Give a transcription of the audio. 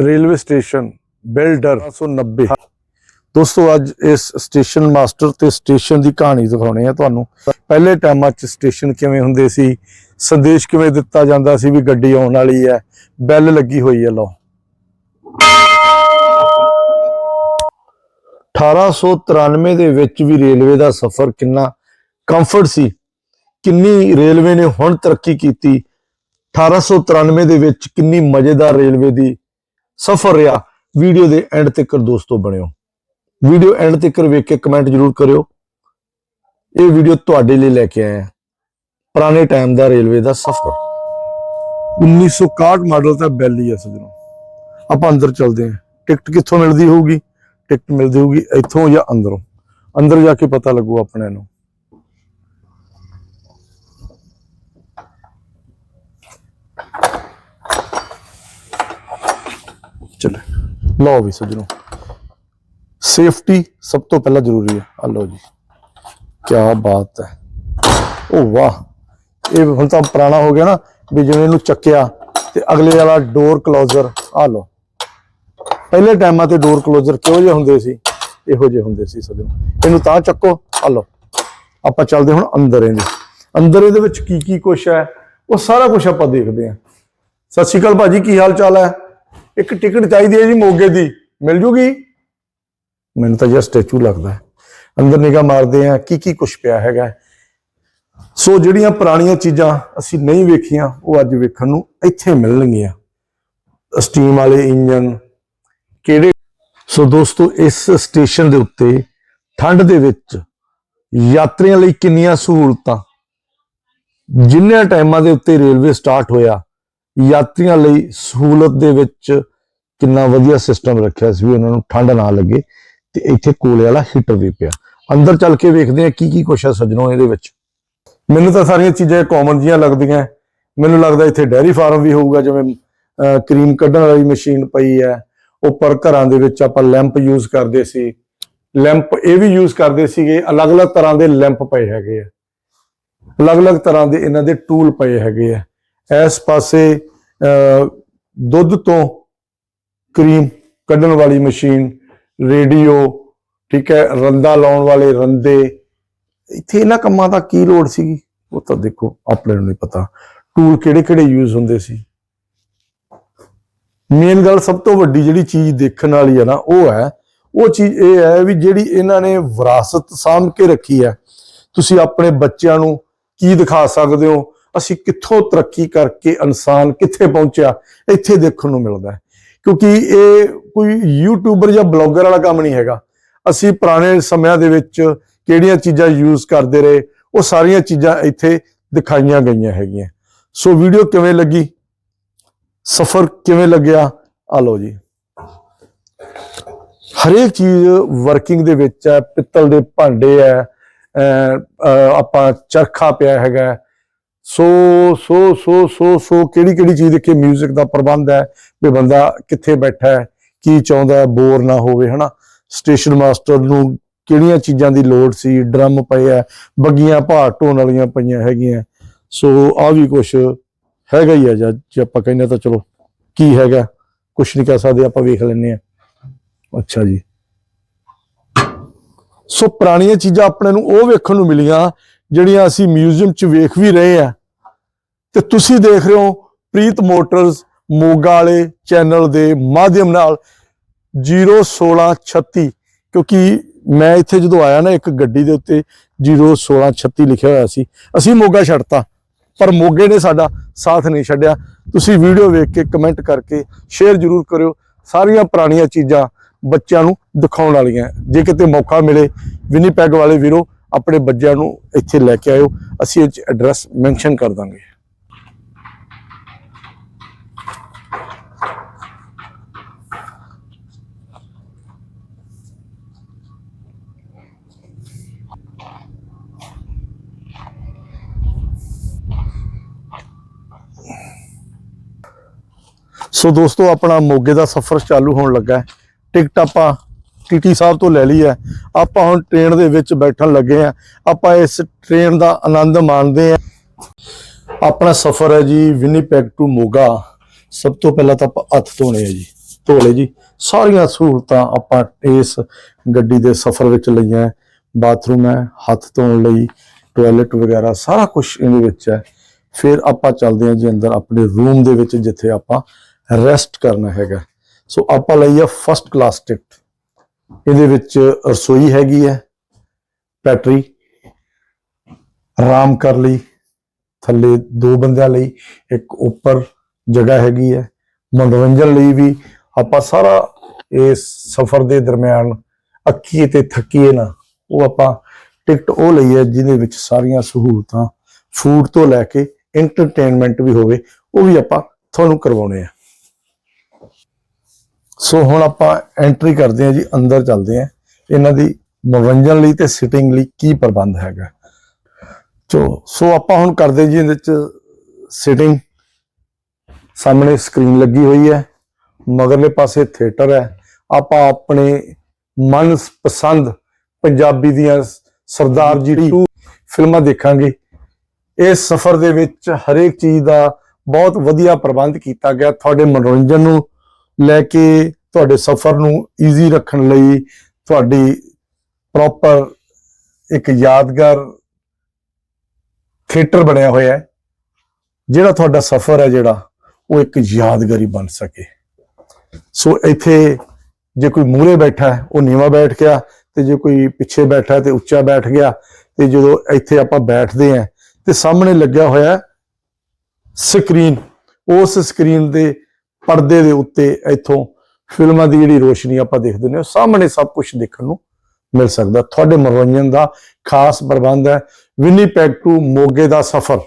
Railway station builder 1990 ਦੋਸਤੋ, ਅੱਜ ਇਸ ਸਟੇਸ਼ਨ ਮਾਸਟਰ ਤੇ ਸਟੇਸ਼ਨ ਦੀ ਕਹਾਣੀ ਦਿਖਾਉਣੀ ਹੈ ਤੁਹਾਨੂੰ। ਪਹਿਲੇ ਟਾਈਮਾਂ 'ਚ ਸਟੇਸ਼ਨ ਕਿਵੇਂ ਹੁੰਦੇ ਸੀ, ਸੰਦੇਸ਼ ਕਿਵੇਂ ਦਿੱਤਾ ਜਾਂਦਾ ਸੀ ਵੀ ਗੱਡੀ ਆਉਣ ਵਾਲੀ ਹੈ, ਬੈਲ ਲੱਗੀ ਹੋਈ ਹੈ, ਲਓ। 1893 ਦੇ ਵਿੱਚ ਵੀ ਰੇਲਵੇ ਦਾ ਸਫ਼ਰ ਕਿੰਨਾ ਕੰਫਰਟ ਸੀ। ਕਿੰਨੀ ਰੇਲਵੇ ਨੇ ਹੁਣ ਤਰੱਕੀ ਕੀਤੀ। 1893 ਦੇ ਵਿੱਚ ਕਿੰਨੀ ਮਜ਼ੇਦਾਰ ਰੇਲਵੇ ਦੀ ਸਫ਼ਰ ਰਿਹਾ। ਵੀਡੀਓ ਦੇ ਐਂਡ ਤੱਕ ਦੋਸਤੋ ਬਣਿਓ। ਵੀਡੀਓ ਐਂਡ ਤੱਕ ਵੇਖ ਕੇ ਕਮੈਂਟ ਜਰੂਰ ਕਰਿਓ। ਇਹ ਵੀਡੀਓ ਤੁਹਾਡੇ ਲਈ ਲੈ ਕੇ ਆਇਆ। ਪੁਰਾਣੇ ਟਾਈਮ ਦਾ ਰੇਲਵੇ ਦਾ ਸਫ਼ਰ। 1961 ਮਾਡਲ ਦਾ ਬੈਲੀ ਹੈ ਸਜਣੋ। ਆਪਾਂ ਅੰਦਰ ਚੱਲਦੇ ਹਾਂ। ਟਿਕਟ ਕਿੱਥੋਂ ਮਿਲਦੀ ਹੋਊਗੀ? ਟਿਕਟ ਮਿਲਦੀ ਹੋਊਗੀ ਇੱਥੋਂ ਜਾਂ ਅੰਦਰੋਂ। ਅੰਦਰ ਜਾ ਕੇ ਪਤਾ ਲੱਗੂ ਆਪਣੇ ਨੂੰ। ਚਲੋ। ਲਓ ਵੀ ਸਜਣੋ ਸੇਫਟੀ ਸਭ ਤੋਂ ਪਹਿਲਾਂ ਜ਼ਰੂਰੀ ਹੈ। ਆ ਲਓ ਜੀ ਕੀ ਬਾਤ ਹੈ। ਉਹ ਵਾਹ, ਇਹ ਹੁਣ ਤਾਂ ਪੁਰਾਣਾ ਹੋ ਗਿਆ ਨਾ, ਵੀ ਜਿਵੇਂ ਇਹਨੂੰ ਚੱਕਿਆ ਤੇ ਅਗਲੇ ਵਾਲਾ ਡੋਰ ਕਲੋਜ਼ਰ ਆ ਲਓ। ਪਹਿਲੇ ਟਾਈਮਾਂ ਤੇ ਡੋਰ ਕਲੋਜ਼ਰ ਕਿਹੋ ਜਿਹੇ ਹੁੰਦੇ ਸੀ? ਇਹੋ ਜਿਹੇ ਹੁੰਦੇ ਸੀ ਸਜਣੋ। ਇਹਨੂੰ ਤਾਂ ਚੱਕੋ ਆ ਲਓ। ਆਪਾਂ ਚੱਲਦੇ ਹੁਣ ਅੰਦਰ ਇਹਦੇ ਅੰਦਰ ਇਹਦੇ ਵਿੱਚ ਕੀ ਕੀ ਕੁਛ ਹੈ, ਉਹ ਸਾਰਾ ਕੁਝ ਆਪਾਂ ਦੇਖਦੇ ਹਾਂ। ਸਤਿ ਸ਼੍ਰੀ ਅਕਾਲ ਭਾਜੀ, ਕੀ ਹਾਲ ਚਾਲ ਹੈ? ਇੱਕ ਟਿਕਟ ਚਾਹੀਦੀ ਹੈ ਜੀ ਮੋਗੇ ਦੀ। ਮਿਲ ਜੂਗੀ? ਮੈਨੂੰ ਤਾਂ ਜਿਹਾ ਸਟੈਚੂ ਲੱਗਦਾ ਹੈ। ਅੰਦਰ ਨਿਗਾਹ ਮਾਰਦੇ ਆ ਕੀ ਕੀ ਕੁਛ ਪਿਆ ਹੈਗਾ ਸੋ ਜਿਹੜੀਆਂ ਪੁਰਾਣੀਆਂ ਚੀਜ਼ਾਂ ਅਸੀਂ ਨਹੀਂ ਵੇਖੀਆਂ, ਉਹ ਅੱਜ ਵੇਖਣ ਨੂੰ ਇੱਥੇ ਮਿਲਣਗੀਆਂ। ਸਟੀਮ ਵਾਲੇ ਇੰਜਨ ਕਿਹੜੇ? ਸੋ ਦੋਸਤੋ, ਇਸ ਸਟੇਸ਼ਨ ਦੇ ਉੱਤੇ ਠੰਡ ਦੇ ਵਿੱਚ ਯਾਤਰੀਆਂ ਲਈ ਕਿੰਨੀਆਂ ਸਹੂਲਤਾਂ? ਜਿੰਨੇ ਟਾਈਮਾਂ ਦੇ ਉੱਤੇ ਰੇਲਵੇ ਸਟਾਰਟ ਹੋਇਆ ਯਾਤਰੀਆਂ ਲਈ ਸਹੂਲਤ ਦੇ ਵਿੱਚ ਕਿੰਨਾ ਵਧੀਆ ਸਿਸਟਮ ਰੱਖਿਆ ਸੀ ਵੀ ਉਹਨਾਂ ਨੂੰ ਠੰਡ ਨਾ ਲੱਗੇ ਤੇ ਇੱਥੇ ਕੋਲੇ ਵਾਲਾ ਹੀਟਰ ਵੀ ਪਿਆ। ਅੰਦਰ ਚੱਲ ਕੇ ਵੇਖਦੇ ਆ ਕੀ ਕੀ ਕੁਛ ਹੈ ਸੱਜਣੋ ਇਹਦੇ ਵਿੱਚ। ਮੈਨੂੰ ਤਾਂ ਸਾਰੀਆਂ ਚੀਜ਼ਾਂ ਕਾਮਨ ਜੀਆਂ ਲੱਗਦੀਆਂ। ਮੈਨੂੰ ਲੱਗਦਾ ਇੱਥੇ ਡੈਰੀ ਫਾਰਮ ਵੀ ਹੋਊਗਾ, ਜਿਵੇਂ ਕਰੀਮ ਕੱਢਣ ਵਾਲੀ ਮਸ਼ੀਨ ਪਈ ਹੈ। ਉੱਪਰ ਘਰਾਂ ਦੇ ਵਿੱਚ ਆਪਾਂ ਲੈਂਪ ਯੂਜ਼ ਕਰਦੇ ਸੀ। ਲੈਂਪ ਇਹ ਵੀ ਯੂਜ਼ ਕਰਦੇ ਸੀਗੇ, ਅਲੱਗ-ਅਲੱਗ ਤਰ੍ਹਾਂ ਦੇ ਲੈਂਪ ਪਏ ਹੈਗੇ ਆ। ਅਲੱਗ-ਅਲੱਗ ਤਰ੍ਹਾਂ ਦੇ ਇਹਨਾਂ ਦੇ ਟੂਲ ਪਏ ਹੈਗੇ ਆ। ਇਸ ਪਾਸੇ ਅਹ, ਦੁੱਧ ਤੋਂ ਕਰੀਮ ਕੱਢਣ ਵਾਲੀ ਮਸ਼ੀਨ ਰੇਡੀਓ ਠੀਕ ਹੈ ਰੰਦਾ ਲਾਉਣ ਵਾਲੇ ਰੰਦੇ। ਇੱਥੇ ਇਹਨਾਂ ਕੰਮਾਂ ਦਾ ਕੀ ਲੋੜ ਸੀਗੀ? ਉਹ ਤਾਂ ਦੇਖੋ ਆਪਣੇ ਨੂੰ ਨਹੀਂ ਪਤਾ। ਟੂਲ ਕਿਹੜੇ ਕਿਹੜੇ ਯੂਜ਼ ਹੁੰਦੇ ਸੀ? ਮੇਨ ਗੱਲ ਸਭ ਤੋਂ ਵੱਡੀ ਜਿਹੜੀ ਚੀਜ਼ ਦੇਖਣ ਵਾਲੀ ਹੈ ਨਾ ਉਹ ਹੈ ਉਹ ਚੀਜ਼ ਇਹ ਹੈ ਵੀ ਜਿਹੜੀ ਇਹਨਾਂ ਨੇ ਵਿਰਾਸਤ ਸਾਂਭ ਕੇ ਰੱਖੀ ਹੈ। ਤੁਸੀਂ ਆਪਣੇ ਬੱਚਿਆਂ ਨੂੰ ਕੀ ਦਿਖਾ ਸਕਦੇ ਹੋ? ਅਸੀਂ ਕਿੱਥੋਂ ਤਰੱਕੀ ਕਰਕੇ ਇਨਸਾਨ ਕਿੱਥੇ ਪਹੁੰਚਿਆ ਇੱਥੇ ਦੇਖਣ ਨੂੰ ਮਿਲਦਾ ਹੈ। ਕਿਉਂਕਿ ਇਹ ਕੋਈ ਯੂਟਿਊਬਰ ਜਾਂ ਬਲੌਗਰ ਵਾਲਾ ਕੰਮ ਨਹੀਂ ਹੈਗਾ। ਅਸੀਂ ਪੁਰਾਣੇ ਸਮਿਆਂ ਦੇ ਵਿੱਚ ਕਿਹੜੀਆਂ ਚੀਜ਼ਾਂ ਯੂਜ਼ ਕਰਦੇ ਰਹੇ ਉਹ ਸਾਰੀਆਂ ਚੀਜ਼ਾਂ ਇੱਥੇ ਦਿਖਾਈਆਂ ਗਈਆਂ ਹੈਗੀਆਂ। ਸੋ ਵੀਡੀਓ ਕਿਵੇਂ ਲੱਗੀ? ਸਫ਼ਰ ਕਿਵੇਂ ਲੱਗਿਆ? ਆ ਲਓ ਜੀ। ਹਰੇਕ ਚੀਜ਼ ਵਰਕਿੰਗ ਦੇ ਵਿੱਚ ਹੈ ਪਿੱਤਲ ਦੇ ਭਾਂਡੇ ਹੈ ਅਹ, ਆਪਾਂ ਚਰਖਾ ਪਿਆ ਹੈਗਾ ਸੋ ਸੋ ਸੋ ਸੋ ਸੋ ਕਿਹੜੀ ਕਿਹੜੀ ਚੀਜ਼ ਦੇਖੇ 뮤직 ਦਾ ਪ੍ਰਬੰਧ ਹੈ ਵੀ ਬੰਦਾ ਕਿੱਥੇ ਬੈਠਾ ਹੈ, ਕੀ ਚਾਹੁੰਦਾ ਹੈ ਬੋਰ ਨਾ ਹੋਵੇ, ਹਨਾ? ਸਟੇਸ਼ਨ ਮਾਸਟਰ ਨੂੰ ਕਿਹੜੀਆਂ ਚੀਜ਼ਾਂ ਦੀ ਲੋੜ ਸੀ? ਡਰਮ ਪਏ ਆ, ਬੱਗੀਆਂ, ਭਾਰ ਢੋਣ ਵਾਲੀਆਂ ਪਈਆਂ ਹੈਗੀਆਂ। ਸੋ ਆ ਵੀ ਕੁਝ ਹੈਗਾ ਹੀ ਆ, ਜਾਂ ਜੇ ਆਪਾਂ ਕਹਿੰਦੇ ਤਾਂ ਚਲੋ, ਕੀ ਹੈਗਾ? ਕੁਝ ਨਹੀਂ ਕਹਿ ਸਕਦੇ, ਆਪਾਂ ਵੇਖ ਲੈਂਦੇ ਆ ਅੱਛਾ ਜੀ। ਸੋ ਪੁਰਾਣੀਆਂ ਚੀਜ਼ਾਂ ਆਪਣੇ ਨੂੰ ਉਹ ਵੇਖਣ ਨੂੰ ਮਿਲੀਆਂ, ਜਿਹੜੀਆਂ ਅਸੀਂ ਮਿਊਜ਼ੀਅਮ 'ਚ ਵੇਖ ਵੀ ਰਹੇ ਆ ਤੇ ਤੁਸੀਂ ਦੇਖ ਰਹੇ ਹੋ ਪ੍ਰੀਤ ਮੋਟਰਸ ਮੋਗਾ ਵਾਲੇ ਚੈਨਲ ਦੇ ਮਾਧਿਅਮ ਨਾਲ 01636 ਕਿਉਂਕਿ ਮੈਂ ਇੱਥੇ ਜਦੋਂ ਆਇਆ ਨਾ ਇੱਕ ਗੱਡੀ ਦੇ ਉੱਤੇ 01636 ਲਿਖਿਆ ਹੋਇਆ ਸੀ। ਅਸੀਂ ਮੋਗਾ ਛੱਡਤਾ, ਪਰ ਮੋਗੇ ਨੇ ਸਾਡਾ ਸਾਥ ਨਹੀਂ ਛੱਡਿਆ। ਤੁਸੀਂ ਵੀਡੀਓ ਵੇਖ ਕੇ ਕਮੈਂਟ ਕਰਕੇ ਸ਼ੇਅਰ ਜ਼ਰੂਰ ਕਰਿਓ। ਸਾਰੀਆਂ ਪੁਰਾਣੀਆਂ ਚੀਜ਼ਾਂ ਬੱਚਿਆਂ ਨੂੰ ਦਿਖਾਉਣ ਵਾਲੀਆਂ ਜੇ ਕਿਤੇ ਮੌਕਾ ਮਿਲੇ, ਵਿਨੀਪੈਗ ਵਾਲੇ ਵੀਰੋ, ਆਪਣੇ ਬੱਚਿਆਂ ਨੂੰ ਇੱਥੇ ਲੈ ਕੇ ਆਇਓ। ਅਸੀਂ ਇਹ ਐਡਰੈਸ ਮੈਂਸ਼ਨ ਕਰ ਦਾਂਗੇ। ਸੋ ਦੋਸਤੋ, ਆਪਣਾ ਮੋਗੇ ਦਾ ਸਫ਼ਰ ਚਾਲੂ ਹੋਣ ਲੱਗਾ ਹੈ। ਟਿਕਟ ਆਪਾਂ ਟੀਟੀ ਸਾਹਿਬ ਤੋਂ ਲੈ ਲਈ ਹੈ। ਆਪਾਂ ਹੁਣ ਟ੍ਰੇਨ ਦੇ ਵਿੱਚ ਬੈਠਣ ਲੱਗੇ ਆ ਆਪਾਂ ਇਸ ਟ੍ਰੇਨ ਦਾ ਆਨੰਦ ਮਾਣਦੇ ਆ ਆਪਣਾ ਸਫ਼ਰ ਹੈ ਜੀ ਵਿਨੀਪੈਗ ਟੂ ਮੋਗਾ। ਸਭ ਤੋਂ ਪਹਿਲਾਂ ਤਾਂ ਆਪਾਂ ਹੱਥ ਧੋਣੇ ਆ ਜੀ। ਧੋਲੇ ਜੀ। ਸਾਰੀਆਂ ਸਹੂਲਤਾਂ ਆਪਾਂ ਇਸ ਗੱਡੀ ਦੇ ਸਫ਼ਰ ਵਿੱਚ ਲਈਆਂ ਬਾਥਰੂਮ ਹੈ, ਹੱਥ ਧੋਣ ਲਈ, ਟਾਇਲਟ ਵਗੈਰਾ, ਸਾਰਾ ਕੁਝ ਇਹਦੇ ਵਿੱਚ ਹੈ। ਫਿਰ ਆਪਾਂ ਚੱਲਦੇ ਹਾਂ ਜੀ ਅੰਦਰ ਆਪਣੇ ਰੂਮ ਦੇ ਵਿੱਚ, ਜਿੱਥੇ ਆਪਾਂ ਰੈਸਟ ਕਰਨਾ ਹੈਗਾ। ਸੋ ਆਪਾਂ ਲਈ ਆ ਫਸਟ ਕਲਾਸ ਟਿਕਟ ਇਹਦੇ ਵਿੱਚ ਰਸੋਈ ਹੈਗੀ ਹੈ ਪੈਟਰੀ ਆਰਾਮ ਕਰ ਲਈ, ਥੱਲੇ ਦੋ ਬੰਦਿਆਂ ਲਈ, ਇੱਕ ਉੱਪਰ ਜਗ੍ਹਾ ਹੈਗੀ ਹੈ, ਮਨੋਰੰਜਨ ਲਈ ਵੀ। ਆਪਾਂ ਸਾਰਾ ਇਸ ਸਫ਼ਰ ਦੇ ਦਰਮਿਆਨ ਅੱਕੀਏ ਤੇ ਥੱਕੀਏ ਨਾ, ਉਹ ਆਪਾਂ ਟਿਕਟ ਉਹ ਲਈ ਹੈ ਜਿਹਦੇ ਵਿੱਚ ਸਾਰੀਆਂ ਸਹੂਲਤਾਂ ਫੂਡ ਤੋਂ ਲੈ ਕੇ ਐਂਟਰਟੇਨਮੈਂਟ ਵੀ ਹੋਵੇ, ਉਹ ਵੀ ਆਪਾਂ ਤੁਹਾਨੂੰ ਕਰਵਾਉਣੇ ਆ। ਸੋ ਹੁਣ ਆਪਾਂ ਐਂਟਰੀ ਕਰਦੇ ਹਾਂ ਜੀ ਅੰਦਰ ਚੱਲਦੇ ਹਾਂ। ਇਹਨਾਂ ਦੀ ਮਨੋਰੰਜਨ ਲਈ ਤੇ ਸਿਟਿੰਗ ਲਈ ਕੀ ਪ੍ਰਬੰਧ ਹੈਗਾ। ਚੋ ਸੋ ਆਪਾਂ ਹੁਣ ਕਰਦੇ ਜੀ ਇਹਦੇ ਵਿੱਚ ਸਿਟਿੰਗ ਸਾਹਮਣੇ ਸਕਰੀਨ ਲੱਗੀ ਹੋਈ ਹੈ। ਮਗਰਲੇ ਪਾਸੇ ਥੀਏਟਰ ਹੈ। ਆਪਾਂ ਆਪਣੇ ਮਨ ਪਸੰਦ ਪੰਜਾਬੀ ਦੀਆਂ ਸਰਦਾਰ ਜੀ 2 ਫਿਲਮਾਂ ਦੇਖਾਂਗੇ। ਇਸ ਸਫ਼ਰ ਦੇ ਵਿੱਚ ਹਰੇਕ ਚੀਜ਼ ਦਾ ਬਹੁਤ ਵਧੀਆ ਪ੍ਰਬੰਧ ਕੀਤਾ ਗਿਆ। ਤੁਹਾਡੇ ਮਨੋਰੰਜਨ ਨੂੰ ਲੈ ਕੇ ਤੁਹਾਡੇ ਸਫ਼ਰ ਨੂੰ ਈਜ਼ੀ ਰੱਖਣ ਲਈ ਤੁਹਾਡੀ ਪ੍ਰੋਪਰ ਇੱਕ ਯਾਦਗਾਰ ਥੀਏਟਰ ਬਣਿਆ ਹੋਇਆ ਹੈ, ਜਿਹੜਾ ਤੁਹਾਡਾ ਸਫ਼ਰ ਹੈ ਜਿਹੜਾ, ਉਹ ਇੱਕ ਯਾਦਗਾਰੀ ਬਣ ਸਕੇ। ਸੋ ਇੱਥੇ ਜੇ ਕੋਈ ਮੂਹਰੇ ਬੈਠਾ ਹੈ, ਉਹ ਨੀਵਾ ਬੈਠ ਗਿਆ, ਤੇ ਜੇ ਕੋਈ ਪਿੱਛੇ ਬੈਠਾ ਹੈ, ਤੇ ਉੱਚਾ ਬੈਠ ਗਿਆ, ਤੇ ਜਦੋਂ ਇੱਥੇ ਆਪਾਂ ਬੈਠਦੇ ਆਂ ਤੇ ਸਾਹਮਣੇ ਲੱਗਿਆ ਹੋਇਆ ਸਕਰੀਨ ਉਸ ਸਕਰੀਨ ਦੇ ਪਰਦੇ ਦੇ ਉੱਤੇ ਇੱਥੋਂ ਫਿਲਮਾਂ ਦੀ ਜਿਹੜੀ ਰੋਸ਼ਨੀ ਆਪਾਂ ਦੇਖਦੇ ਨੇ ਸਾਹਮਣੇ ਸਭ ਕੁਝ ਦੇਖਣ ਨੂੰ ਮਿਲ ਸਕਦਾ। ਤੁਹਾਡੇ ਮਨੋਰੰਜਨ ਦਾ ਖਾਸ ਪ੍ਰਬੰਧ ਹੈ। ਵਿਨੀਪੈਗ ਟੂ ਮੋਗੇ ਦਾ ਸਫ਼ਰ।